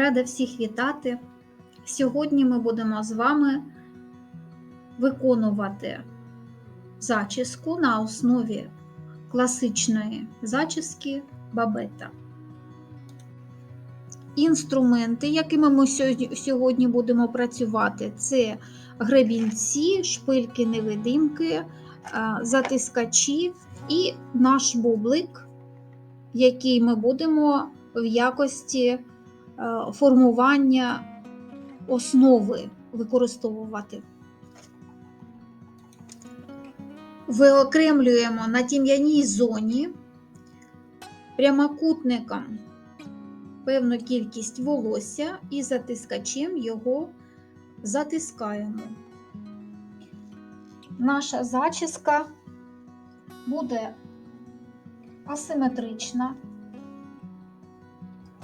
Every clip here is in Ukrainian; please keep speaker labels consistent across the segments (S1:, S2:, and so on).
S1: Рада всіх вітати. Сьогодні ми будемо з вами виконувати зачіску на основі класичної зачіски бабета. Інструменти, якими ми сьогодні- будемо працювати, це гребінці, шпильки невидимки, затискачі і наш бублик, який ми будемо в якості е, формування основи використовувати. Виокремлюємо на тім'яній зоні прямокутником певну кількість волосся і затискачем його затискаємо. Наша зачіска буде асиметрична.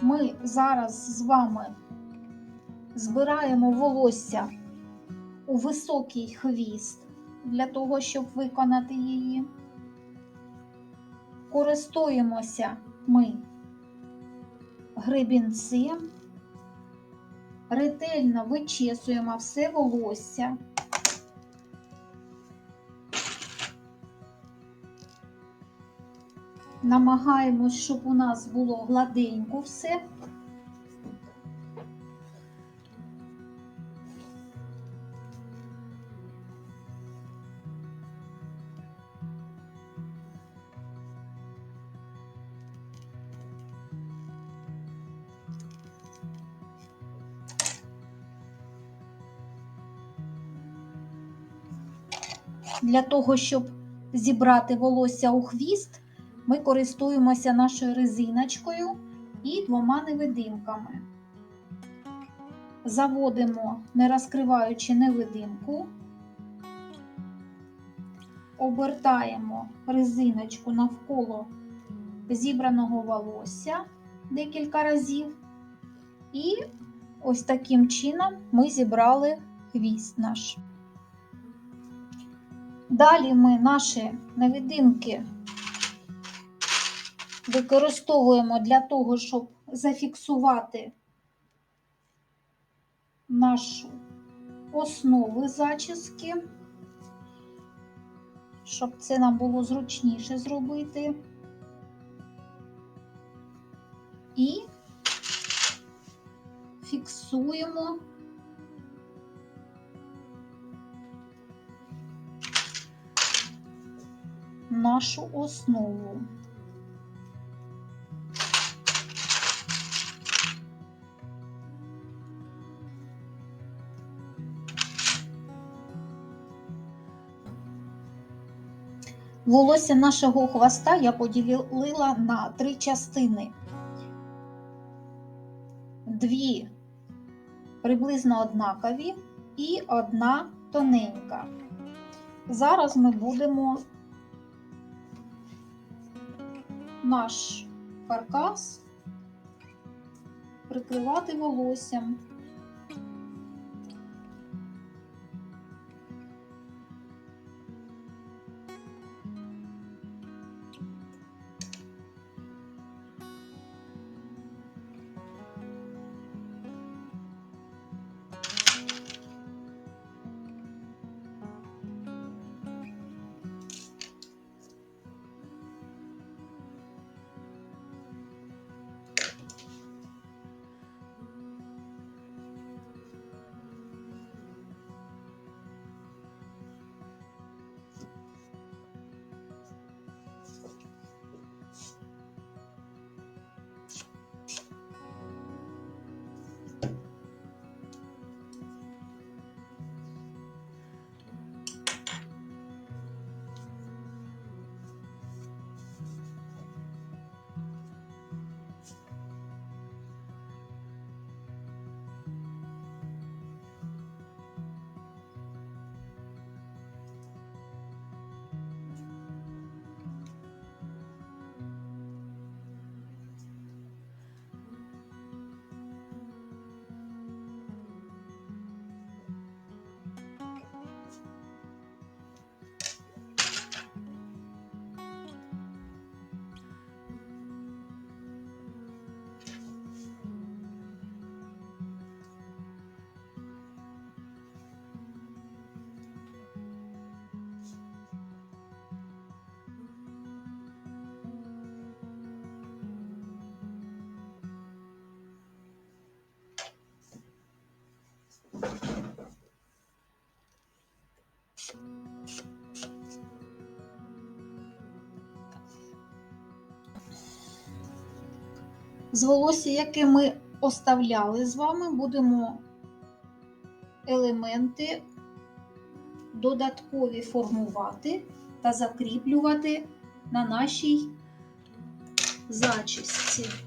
S1: Ми зараз з вами збираємо волосся у високий хвіст для того, щоб виконати її. Користуємося ми гребінцем, ретельно вичесуємо все волосся. Намагаємось, щоб у нас було гладенько все. Для того, щоб зібрати волосся у хвіст, ми користуємося нашою резиночкою і двома невидимками. Заводимо, не розкриваючи невидимку, обертаємо резиночку навколо зібраного волосся декілька разів, і ось таким чином ми зібрали хвіст наш. Далі ми наші невидимки використовуємо для того, щоб зафіксувати нашу основу зачіски, щоб це нам було зручніше зробити. І фіксуємо нашу основу. Волосся нашого хвоста я поділила на три частини. Дві приблизно однакові і одна тоненька. Зараз ми будемо наш каркас прикривати волоссям. З волосся, яке ми оставляли з вами, будемо елементи додаткові формувати та закріплювати на нашій зачісці.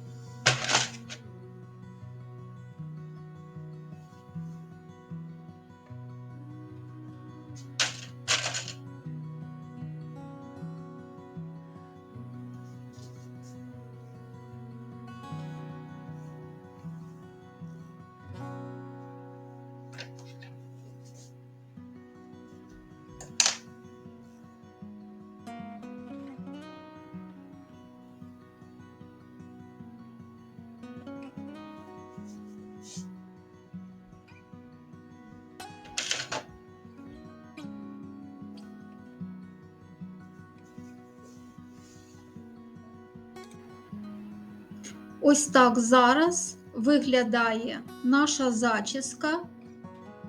S1: Ось так зараз виглядає наша зачіска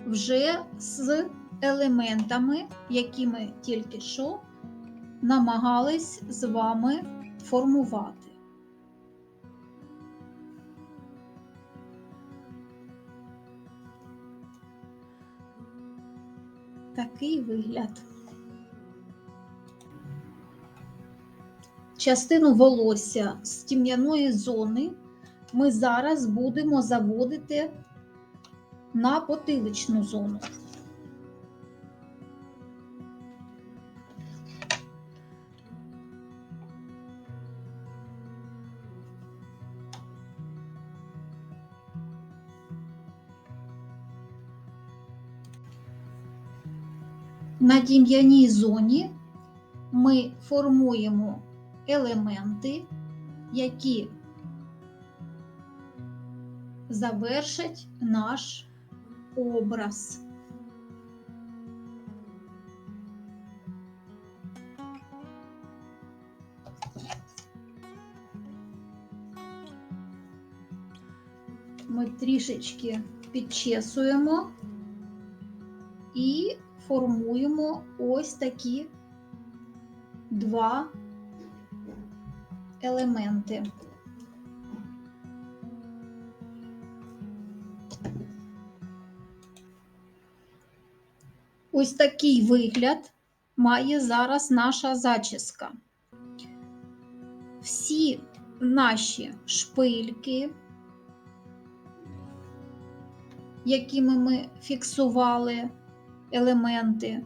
S1: вже з елементами, які ми тільки що намагались з вами формувати. Такий вигляд. Частину волосся з тім'яної зони ми зараз будемо заводити на потиличну зону. На тім'яній зоні ми формуємо елементи, які завершать наш образ. Ми трішечки підчесуємо і формуємо ось такі два елементи. Ось такий вигляд має зараз наша зачіска. Всі наші шпильки, якими ми фіксували елементи,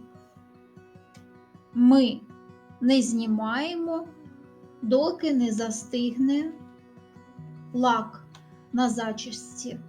S1: ми не знімаємо, доки не застигне лак на зачісці.